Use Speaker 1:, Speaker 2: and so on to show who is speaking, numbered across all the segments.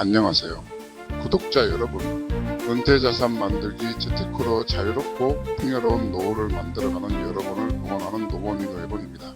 Speaker 1: 안녕하세요. 구독자 여러분. 은퇴자산 만들기 재테크로 자유롭고 풍요로운 노후를 만들어가는 여러분을 응원하는 노원이 노예본입니다.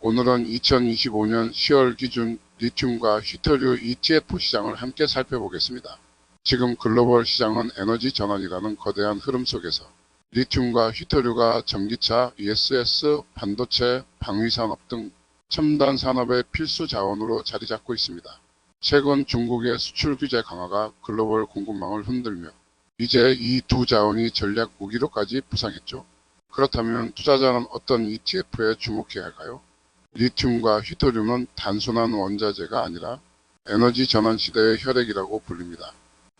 Speaker 1: 오늘은 2025년 10월 기준 리튬과 휘터류 ETF 시장을 함께 살펴보겠습니다. 지금 글로벌 시장은 에너지 전환이라는 거대한 흐름 속에서 리튬과 휘터류가 전기차, ESS, 반도체, 방위산업 등 첨단 산업의 필수 자원으로 자리 잡고 있습니다. 최근 중국의 수출 규제 강화가 글로벌 공급망을 흔들며 이제 이 두 자원이 전략 무기로까지 부상했죠. 그렇다면 투자자는 어떤 ETF에 주목해야 할까요? 리튬과 휘토륨은 단순한 원자재가 아니라 에너지 전환 시대의 혈액이라고 불립니다.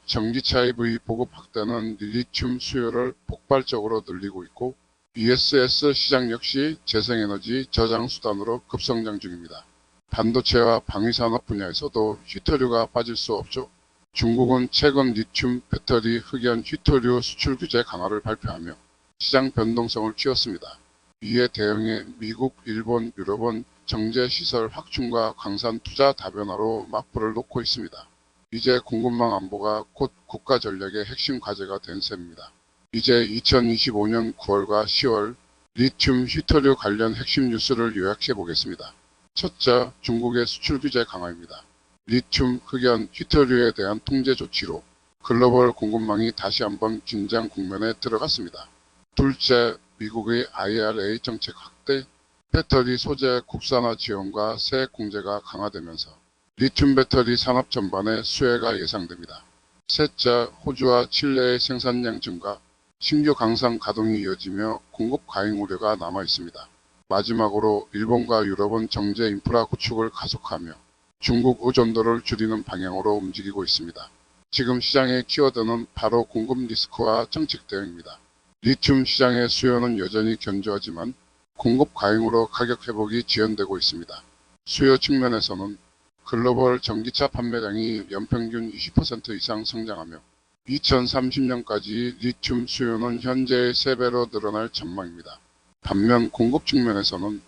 Speaker 1: 전기차 EV 보급 확대는 리튬 수요를 폭발적으로 늘리고 있고 ESS 시장 역시 재생에너지 저장 수단으로 급성장 중입니다. 반도체와 방위산업 분야에서도 휘토류가 빠질 수 없죠. 중국은 최근 리튬 배터리 흑연 휘토류 수출 규제 강화를 발표하며 시장 변동성을 키웠습니다. 이에 대응해 미국, 일본, 유럽은 정제 시설 확충과 강산 투자 다변화로 맞불을 놓고 있습니다. 이제 공급망 안보가 곧 국가 전략의 핵심 과제가 된 셈입니다. 이제 2025년 9월과 10월 리튬 휘터류 관련 핵심 뉴스를 요약해 보겠습니다. 첫째, 중국의 수출 규제 강화입니다. 리튬, 흑연, 휘터류에 대한 통제 조치로 글로벌 공급망이 다시 한번 긴장 국면에 들어갔습니다. 둘째, 미국의 IRA 정책 확대, 배터리 소재 국산화 지원과 세액 공제가 강화되면서 리튬 배터리 산업 전반의 수혜가 예상됩니다. 셋째, 호주와 칠레의 생산량 증가, 신규 강산 가동이 이어지며 공급 과잉 우려가 남아 있습니다. 마지막으로 일본과 유럽은 정제 인프라 구축을 가속하며 중국 의존도를 줄이는 방향으로 움직이고 있습니다. 지금 시장의 키워드는 바로 공급 리스크와 정책 대응입니다. 리튬 시장의 수요는 여전히 견조하지만 공급 과잉으로 가격 회복이 지연되고 있습니다. 수요 측면에서는 글로벌 전기차 판매량이 연평균 20% 이상 성장하며 2030년까지 리튬 수요는 현재의 3배로 늘어날 전망입니다. 반면 공급 측면에서는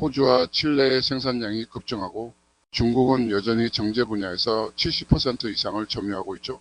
Speaker 1: 호주와 칠레의 생산량이 급증하고 중국은 여전히 정제 분야에서 70% 이상을 점유하고 있죠.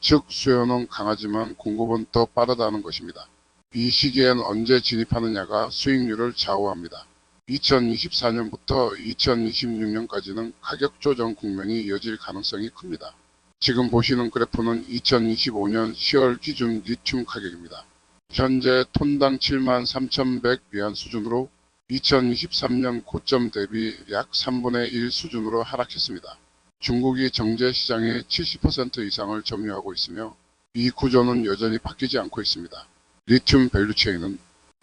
Speaker 1: 즉 수요는 강하지만 공급은 더 빠르다는 것입니다. 이 시기엔 언제 진입하느냐가 수익률을 좌우합니다. 2024년부터 2026년까지는 가격 조정 국면이 이어질 가능성이 큽니다. 지금 보시는 그래프는 2025년 10월 기준 리튬 가격입니다. 현재 톤당 7만 3,100 위안 수준으로 2023년 고점 대비 약 3분의 1 수준으로 하락했습니다. 중국이 정제 시장의 70% 이상을 점유하고 있으며 이 구조는 여전히 바뀌지 않고 있습니다. 리튬 밸류체인은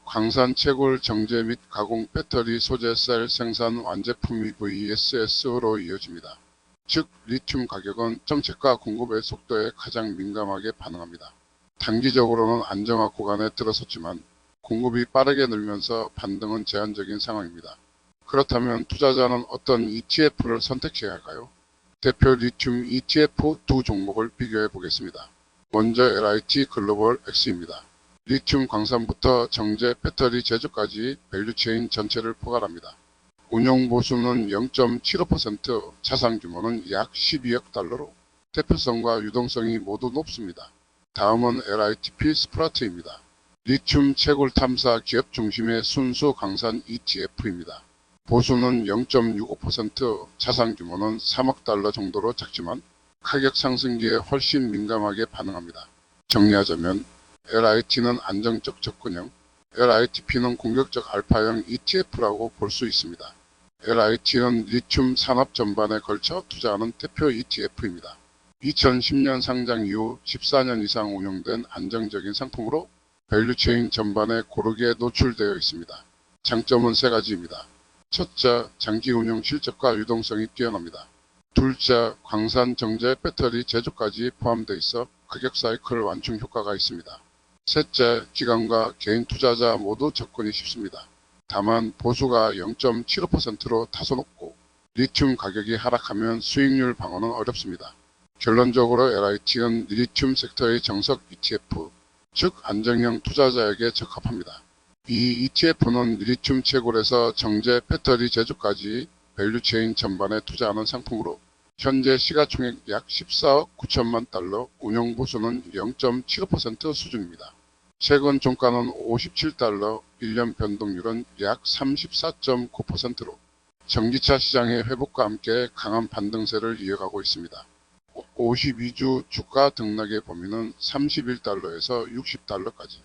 Speaker 1: 광산 채굴 정제 및 가공 배터리 소재 셀 생산 완제품 VSS로 이어집니다. 즉 리튬 가격은 정책과 공급의 속도에 가장 민감하게 반응합니다. 단기적으로는 안정화 구간에 들어섰지만 공급이 빠르게 늘면서 반등은 제한적인 상황입니다. 그렇다면 투자자는 어떤 ETF를 선택해야 할까요? 대표 리튬 ETF 두 종목을 비교해 보겠습니다. 먼저 LIT 글로벌 X입니다. 리튬 광산부터 정제 배터리 제조까지 밸류체인 전체를 포괄합니다. 운용 보수는 0.75%, 자산 규모는 약 12억 달러로 대표성과 유동성이 모두 높습니다. 다음은 LITP 스프라트입니다. 리튬 채굴 탐사 기업 중심의 순수 강산 ETF입니다. 보수는 0.65%, 자산 규모는 3억 달러 정도로 작지만 가격 상승기에 훨씬 민감하게 반응합니다. 정리하자면 LIT는 안정적 접근형, LITP는 공격적 알파형 ETF라고 볼 수 있습니다. LIT는 리튬 산업 전반에 걸쳐 투자하는 대표 ETF입니다. 2010년 상장 이후 14년 이상 운영된 안정적인 상품으로 밸류체인 전반에 고르게 노출되어 있습니다. 장점은 세 가지입니다. 첫째, 장기 운영 실적과 유동성이 뛰어납니다. 둘째, 광산 정제 배터리 제조까지 포함되어 있어 가격 사이클 완충 효과가 있습니다. 셋째, 기관과 개인 투자자 모두 접근이 쉽습니다. 다만 보수가 0.75%로 다소 높고 리튬 가격이 하락하면 수익률 방어는 어렵습니다. 결론적으로 LIT는 리튬 섹터의 정석 ETF, 즉 안정형 투자자에게 적합합니다. 이 ETF는 리튬 채굴에서 정제 배터리 제조까지 밸류체인 전반에 투자하는 상품으로 현재 시가총액 약 14억 9천만 달러, 운용 보수는 0.75% 수준입니다. 최근 종가는 57달러, 1년 변동률은 약 34.9%로 전기차 시장의 회복과 함께 강한 반등세를 이어가고 있습니다. 52주 주가 등락의 범위는 31달러에서 60달러까지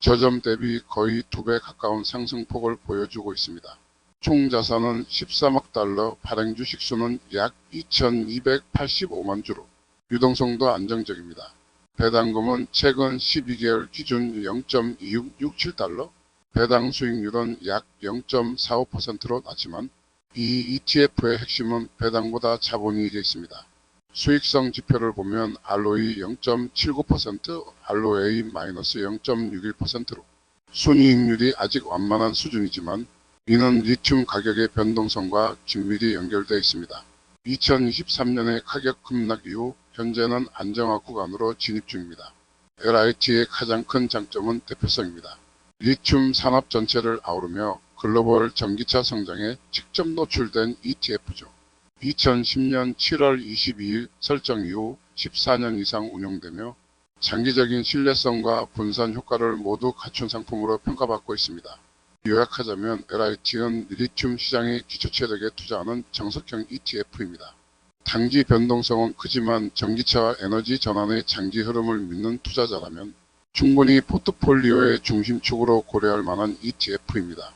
Speaker 1: 저점 대비 거의 2배 가까운 상승폭을 보여주고 있습니다. 총 자산은 13억 달러, 발행 주식 수는 약 2,285만 주로 유동성도 안정적입니다. 배당금은 최근 12개월 기준 0.2667달러, 배당 수익률은 약 0.45%로 낮지만 이 ETF의 핵심은 배당보다 자본이익에 있습니다. 수익성 지표를 보면 ROE 0.79%, ROA-0.61%로 순이익률이 아직 완만한 수준이지만 이는 리튬 가격의 변동성과 긴밀히 연결되어 있습니다. 2023년의 가격 급락 이후 현재는 안정화 구간으로 진입 중입니다. LIT의 가장 큰 장점은 대표성입니다. 리튬 산업 전체를 아우르며 글로벌 전기차 성장에 직접 노출된 ETF죠. 2010년 7월 22일 설정 이후 14년 이상 운영되며 장기적인 신뢰성과 분산 효과를 모두 갖춘 상품으로 평가받고 있습니다. 요약하자면 LIT는 리튬 시장의 기초 체력에 투자하는 정석형 ETF입니다. 단기 변동성은 크지만 전기차와 에너지 전환의 장기 흐름을 믿는 투자자라면 충분히 포트폴리오의 중심축으로 고려할 만한 ETF입니다.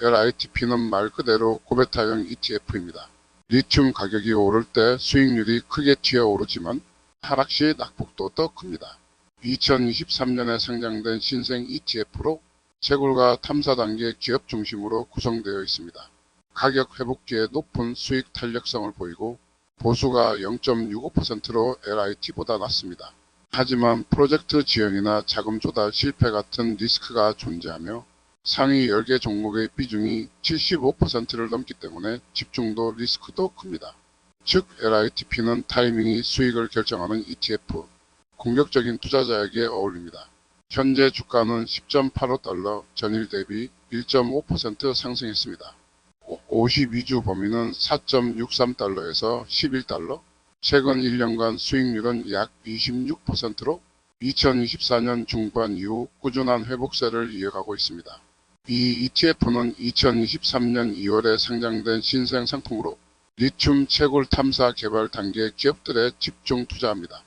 Speaker 1: LITP는 말 그대로 고베타형 ETF입니다. 리튬 가격이 오를 때 수익률이 크게 튀어오르지만 하락 시 낙폭도 더 큽니다. 2023년에 상장된 신생 ETF로 채굴과 탐사 단계 기업 중심으로 구성되어 있습니다. 가격 회복기에 높은 수익 탄력성을 보이고 보수가 0.65%로 LIT보다 낮습니다. 하지만 프로젝트 지연이나 자금 조달 실패 같은 리스크가 존재하며 상위 10개 종목의 비중이 75%를 넘기 때문에 집중도 리스크도 큽니다. 즉 LITP는 타이밍이 수익을 결정하는 ETF, 공격적인 투자자에게 어울립니다. 현재 주가는 10.85달러, 전일 대비 1.5% 상승했습니다. 52주 범위는 4.63달러에서 11달러, 최근 1년간 수익률은 약 26%로 2024년 중반 이후 꾸준한 회복세를 이어가고 있습니다. 이 ETF는 2023년 2월에 상장된 신생 상품으로 리튬 채굴 탐사 개발 단계 기업들에 집중 투자합니다.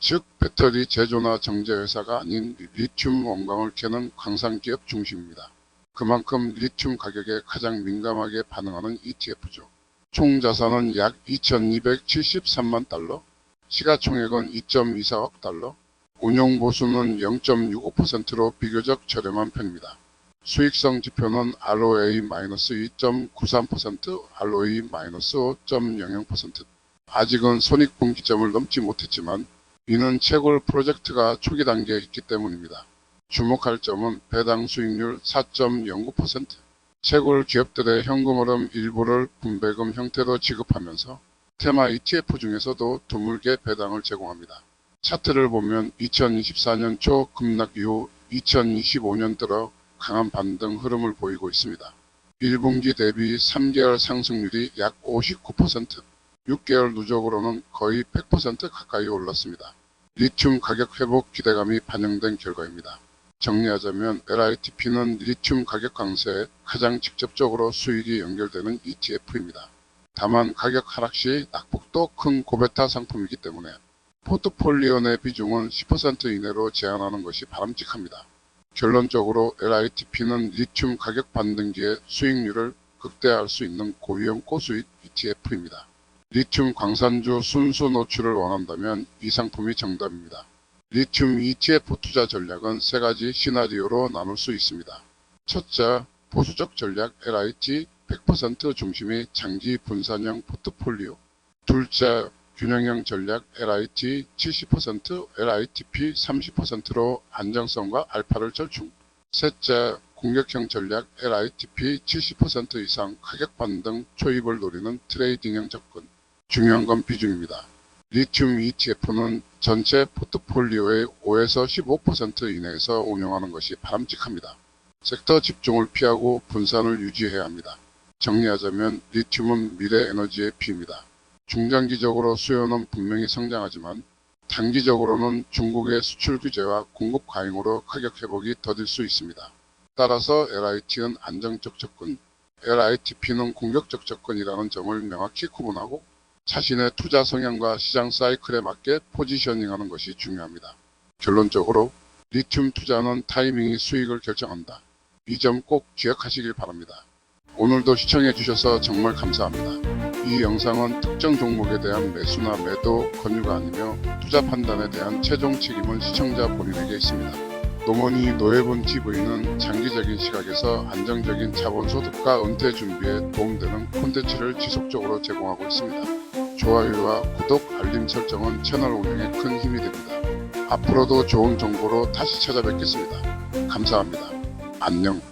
Speaker 1: 즉 배터리 제조나 정제 회사가 아닌 리튬 원광을 캐는 광산 기업 중심입니다. 그만큼 리튬 가격에 가장 민감하게 반응하는 ETF죠. 총 자산은 약 2273만 달러, 시가총액은 2.24억 달러, 운용 보수는 0.65%로 비교적 저렴한 편입니다. 수익성 지표는 ROA-2.93%, ROE-5.00%. 아직은 손익분기점을 넘지 못했지만 이는 채굴 프로젝트가 초기 단계에 있기 때문입니다. 주목할 점은 배당 수익률 4.09%, 채굴 기업들의 현금 흐름 일부를 분배금 형태로 지급하면서 테마 ETF 중에서도 드물게 배당을 제공합니다. 차트를 보면 2024년 초 급락 이후 2025년 들어 강한 반등 흐름을 보이고 있습니다. 1분기 대비 3개월 상승률이 약 59%, 6개월 누적으로는 거의 100% 가까이 올랐습니다. 리튬 가격 회복 기대감이 반영된 결과입니다. 정리하자면 LITP는 리튬 가격 강세에 가장 직접적으로 수익이 연결되는 ETF입니다. 다만 가격 하락 시 낙폭도 큰 고베타 상품이기 때문에 포트폴리오 내 비중은 10% 이내로 제한하는 것이 바람직합니다. 결론적으로 LITP는 리튬 가격 반등기에 수익률을 극대화할 수 있는 고위험 고수익 ETF입니다. 리튬 광산주 순수 노출을 원한다면 이 상품이 정답입니다. 리튬 ETF 투자 전략은 세 가지 시나리오로 나눌 수 있습니다. 첫째, 보수적 전략 LIT 100% 중심의 장기 분산형 포트폴리오. 둘째, 균형형 전략 LIT 70%, LITP 30%로 안정성과 알파를 절충. 셋째, 공격형 전략 LITP 70% 이상 가격 반등 초입을 노리는 트레이딩형 접근. 중요한 건 비중입니다. 리튬 ETF는 전체 포트폴리오의 5에서 15% 이내에서 운영하는 것이 바람직합니다. 섹터 집중을 피하고 분산을 유지해야 합니다. 정리하자면 리튬은 미래 에너지의 피입니다. 중장기적으로 수요는 분명히 성장하지만 단기적으로는 중국의 수출 규제와 공급 과잉으로 가격 회복이 더딜 수 있습니다. 따라서 LIT는 안정적 접근, LITP는 공격적 접근이라는 점을 명확히 구분하고 자신의 투자 성향과 시장 사이클에 맞게 포지셔닝하는 것이 중요합니다. 결론적으로 리튬 투자는 타이밍이 수익을 결정한다. 이 점 꼭 기억하시길 바랍니다. 오늘도 시청해 주셔서 정말 감사합니다. 이 영상은 특정 종목에 대한 매수나 매도 권유가 아니며 투자 판단에 대한 최종 책임은 시청자 본인에게 있습니다. 노원이 노예분 TV는 장기적인 시각에서 안정적인 자본 소득과 은퇴 준비에 도움되는 콘텐츠를 지속적으로 제공하고 있습니다. 좋아요와 구독, 알림 설정은 채널 운영에 큰 힘이 됩니다. 앞으로도 좋은 정보로 다시 찾아뵙겠습니다. 감사합니다. 안녕.